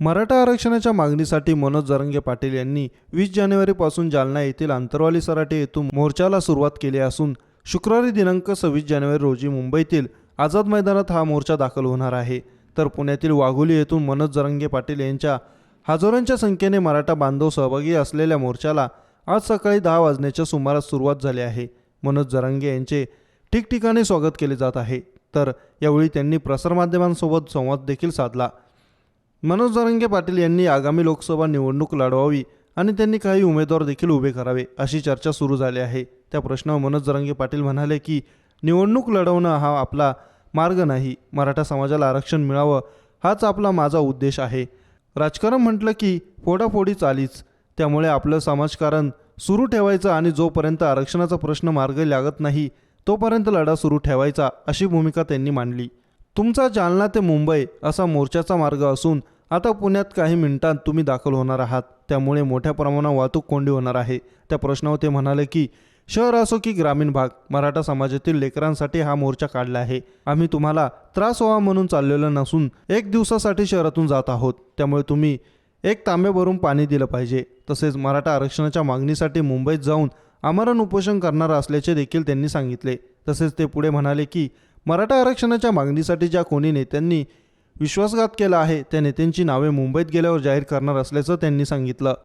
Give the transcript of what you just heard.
मराठा आरक्षणाच्या मागणीसाठी मनोज जरंगे पाटील यांनी वीस जानेवारीपासून जालना येथील आंतरवाली सराटे येथून मोर्चाला सुरुवात केली असून शुक्रवारी दिनांक सव्वीस जानेवारी रोजी मुंबईतील आझाद मैदानात हा मोर्चा दाखल होणार आहे. तर पुण्यातील वाघोली येथून मनोज जरंगे पाटील यांच्या हजारोंच्या संख्येने मराठा बांधव सहभागी असलेल्या मोर्चाला आज सकाळी दहा वाजण्याच्या सुमारास सुरुवात झाली आहे. मनोज जरंगे यांचे ठिकठिकाणी स्वागत केले जात आहे. तर यावेळी त्यांनी प्रसारमाध्यमांसोबत संवाद देखील साधला. मनोज जरंगे पाटील यांनी आगामी लोकसभा निवडणूक लढवावी आणि त्यांनी काही उमेदवार देखील उभे करावे अशी चर्चा सुरू झाली आहे. त्या प्रश्नावर मनोज जरंगे पाटील म्हणाले की निवडणूक लढवणं हा आपला मार्ग नाही. मराठा समाजाला आरक्षण मिळावं हाच आपला माझा उद्देश आहे. राजकारण म्हटलं की फोडाफोडी चालीच. त्यामुळे आपलं समाजकारण सुरू ठेवायचं आणि जोपर्यंत आरक्षणाचा प्रश्न मार्ग लागत नाही तोपर्यंत लढा सुरू ठेवायचा अशी भूमिका त्यांनी मांडली. तुमचा जालना ते मुंबई असा मोर्चाचा मार्ग असून आता पुण्यात काही मिनिटांत तुम्ही दाखल होणार आहात. त्यामुळे मोठ्या प्रमाणावर वाहतूक कोंडी होणार आहे. त्या प्रश्नावर ते म्हणाले की शहर असो की ग्रामीण भाग मराठा समाजातील लेकरांसाठी हा मोर्चा काढला आहे. आम्ही तुम्हाला त्रास व्हावा म्हणून चाललेलो नसून एक दिवसासाठी शहरातून जात आहोत. त्यामुळे तुम्ही एक तांबे भरून पाणी दिलं पाहिजे. तसेच मराठा आरक्षणाच्या मागणीसाठी मुंबईत जाऊन आमरण उपोषण करणार असल्याचे देखील त्यांनी सांगितले. तसेच ते पुढे म्हणाले की मराठा आरक्षणाच्या मागणीसाठी ज्या कोणी नेत्यांनी विश्वासघात केला आहे. त्या नेत्यांची नावे मुंबईत गेल्यावर जाहीर करणार असल्याचं त्यांनी सांगितलं.